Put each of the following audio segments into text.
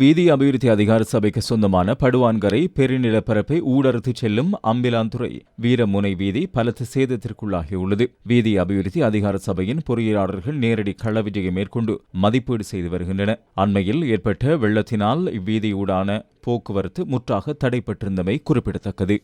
வீதி அபிவிருத்தி அதிகார சபைக்கு சொந்தமான படுவான்கரை பெருநிலப்பரப்பை ஊடறுத்து செல்லும் அம்பிலாந்துறை வீரமுனை வீதி பலத்த சேதத்திற்குள்ளாகியுள்ளது வீதி அபிவிருத்தி அதிகார சபையின் பொறியியலாளர்கள் நேரடி கள விஜயம் மேற்கொண்டு மதிப்பீடு செய்து வருகின்றனர். அண்மையில் ஏற்பட்ட வெள்ளத்தினால் இவ்வீதியூடான போக்குவரத்து முற்றாக தடைப்பட்டிருந்தமை குறிப்பிடத்தக்கது.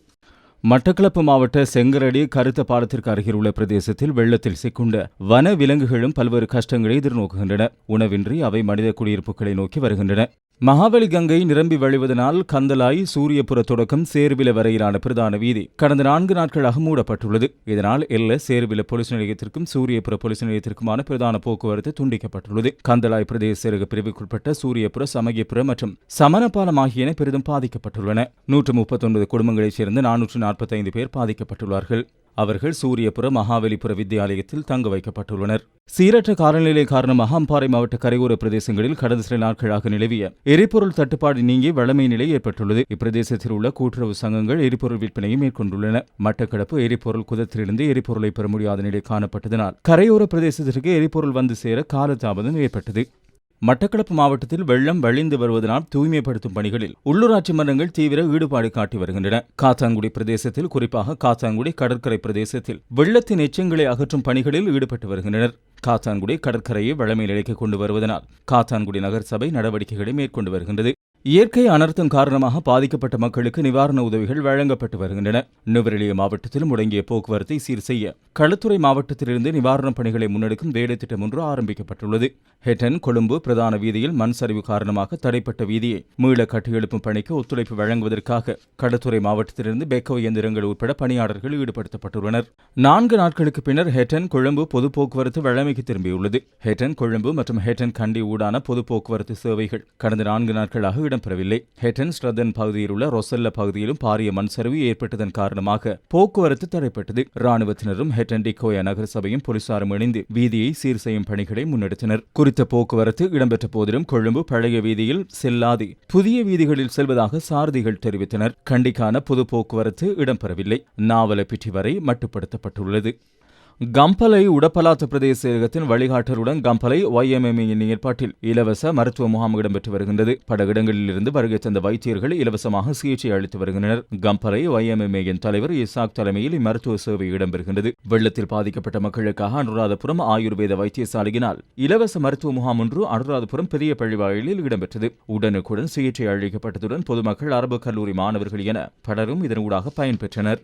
மட்டக்களப்பு மாவட்ட செங்கரடி கருத்த பாலத்திற்கு அருகிலுள்ள பிரதேசத்தில் வெள்ளத்தில் சிக்குண்ட வன விலங்குகளும் பல்வேறு கஷ்டங்களை எதிர்நோக்குகின்றன. உணவின்றி அவை மனித குடியிருப்புகளை நோக்கி வருகின்றன. மகாபலி கங்கை நிரம்பி வழிவதனால் கந்தலாய் சூரியபுர தொடக்கம் சேர்வில வரையிலான பிரதான வீதி கடந்த நான்கு நாட்களாக மூடப்பட்டுள்ளது. இதனால் எல்ல சேர்வில போலீஸ் நிலையத்திற்கும் சூரியபுர போலீஸ் நிலையத்திற்குமான பிரதான போக்குவரத்து துண்டிக்கப்பட்டுள்ளது. கந்தலாய் பிரதேச சேரக பிரிவுக்குட்பட்ட சூரியபுர சமயபுர மற்றும் சமணபாலம் ஆகியன பெரிதும் பாதிக்கப்பட்டுள்ளன. நூற்று முப்பத்தொன்பது குடும்பங்களைச் சேர்ந்த நானூற்று நாற்பத்தைந்து பேர் பாதிக்கப்பட்டுள்ளார்கள். அவர்கள் சூரியபுர மகாபலிபுர வித்தியாலயத்தில் தங்க வைக்கப்பட்டுள்ளனர். சீரற்ற காலநிலை காரணமாக அம்பாறை மாவட்ட கரையோர பிரதேசங்களில் கடந்த சில நாட்களாக நிலவிய எரிபொருள் தட்டுப்பாடு நீங்கி வளமை நிலை ஏற்பட்டுள்ளது. இப்பிரதேசத்தில் உள்ள கூட்டுறவு சங்கங்கள் எரிபொருள் விற்பனையை மேற்கொண்டுள்ளன. மட்டக்களப்பு எரிபொருள் குதத்திலிருந்து எரிபொருளை பெற முடியாத நிலை காணப்பட்டதனால் கரையோர பிரதேசத்திற்கு எரிபொருள் வந்து சேர காலதாமதம் ஏற்பட்டது. மட்டக்களப்பு மாவட்டத்தில் வெள்ளம் வழிந்து வருவதனால் தூய்மைப்படுத்தும் பணிகளில் உள்ளூராட்சி மன்றங்கள் தீவிர ஈடுபாடு காட்டி வருகின்றன. காத்தாங்குடி பிரதேசத்தில் குறிப்பாக காத்தாங்குடி கடற்கரை பிரதேசத்தில் வெள்ளத்தின் எச்சங்களை அகற்றும் பணிகளில் ஈடுபட்டு வருகின்றனர். காத்தான்குடி கடற்கரையை வளமை நிலைக்கு கொண்டு வருவதனால் காத்தான்குடி நகரசபை நடவடிக்கைகளை மேற்கொண்டு வருகின்றது. இயற்கை அனர்த்தம் காரணமாக பாதிக்கப்பட்ட மக்களுக்கு நிவாரண உதவிகள் வழங்கப்பட்டு வருகின்றன. நுவரெலிய மாவட்டத்தில் முடங்கிய போக்குவரத்தை சீர் செய்ய களுத்துறை மாவட்டத்திலிருந்து நிவாரணப் பணிகளை முன்னெடுக்கும் வேலைத்திட்டம் ஒன்று ஆரம்பிக்கப்பட்டுள்ளது. ஹெட்டன் கொழும்பு பிரதான வீதியில் மண் சரிவு காரணமாக தடைப்பட்ட வீதியை மீள கட்டியெழுப்பும் பணிக்கு ஒத்துழைப்பு வழங்குவதற்காக களுத்துறை மாவட்டத்திலிருந்து பெக்கோ இயந்திரங்கள் உட்பட பணியாளர்கள் ஈடுபடுத்தப்பட்டுள்ளனர். நான்கு நாட்களுக்கு பின்னர் ஹெட்டன் கொழும்பு பொது போக்குவரத்து வழமைக்கு திரும்பியுள்ளது. ஹெட்டன் கொழும்பு மற்றும் ஹெட்டன் கண்டி ஊடான பொது போக்குவரத்து சேவைகள் கடந்த நான்கு நாட்களாக இடம்பெறவில்லை. ஹெட்டன் ஸ்ட்ரதன் பகுதியில் உள்ள ரொசல்ல பகுதியிலும் பாரிய மண் சரிவு ஏற்பட்டதன் காரணமாக போக்குவரத்து தடைப்பட்டது. ராணுவத்தினரும் ஹெட்டன் டிகோயா நகரசபையும் போலீசாரும் இணைந்து வீதியை சீர் செய்யும் பணிகளை முன்னெடுத்தனர். குறித்த போக்குவரத்து இடம்பெற்ற போதிலும் கொழும்பு பழைய வீதியில் செல்லாது. புதிய வீதிகளில் செல்வதாக சாரதிகள் தெரிவித்தனர். கண்டிக்கான பொது போக்குவரத்து இடம்பெறவில்லை. நாவலப்பிட்டி வரை மட்டுப்படுத்தப்பட்டுள்ளது. கம்பலை உடப்பலாத்து பிரதேச செயலகத்தின் வழிகாட்டருடன் கம்பலை ஒய்எம்எம்இன் ஏற்பாட்டில் இலவச மருத்துவ முகாம் இடம்பெற்று வருகின்றது. பல இடங்களிலிருந்து வருகை தந்த வைத்தியர்கள் இலவசமாக சிகிச்சை அளித்து வருகின்றனர். கம்பலை ஒய்எம்எம்ஏயின் தலைவர் இசாக் தலைமையில் இம்மருத்துவ சேவை இடம்பெறுகின்றது. வெள்ளத்தில் பாதிக்கப்பட்ட மக்களுக்காக அனுராதபுரம் ஆயுர்வேத வைத்தியசாலையினால் இலவச மருத்துவ முகாம் ஒன்று அனுராதபுரம் பெரிய பள்ளிவாயிலில் இடம்பெற்றது. உடனுக்குடன் சிகிச்சை அளிக்கப்பட்டதுடன் பொதுமக்கள் அரபு கல்லூரி மாணவர்கள் என பலரும் இதனூடாக பயன்பெற்றனர்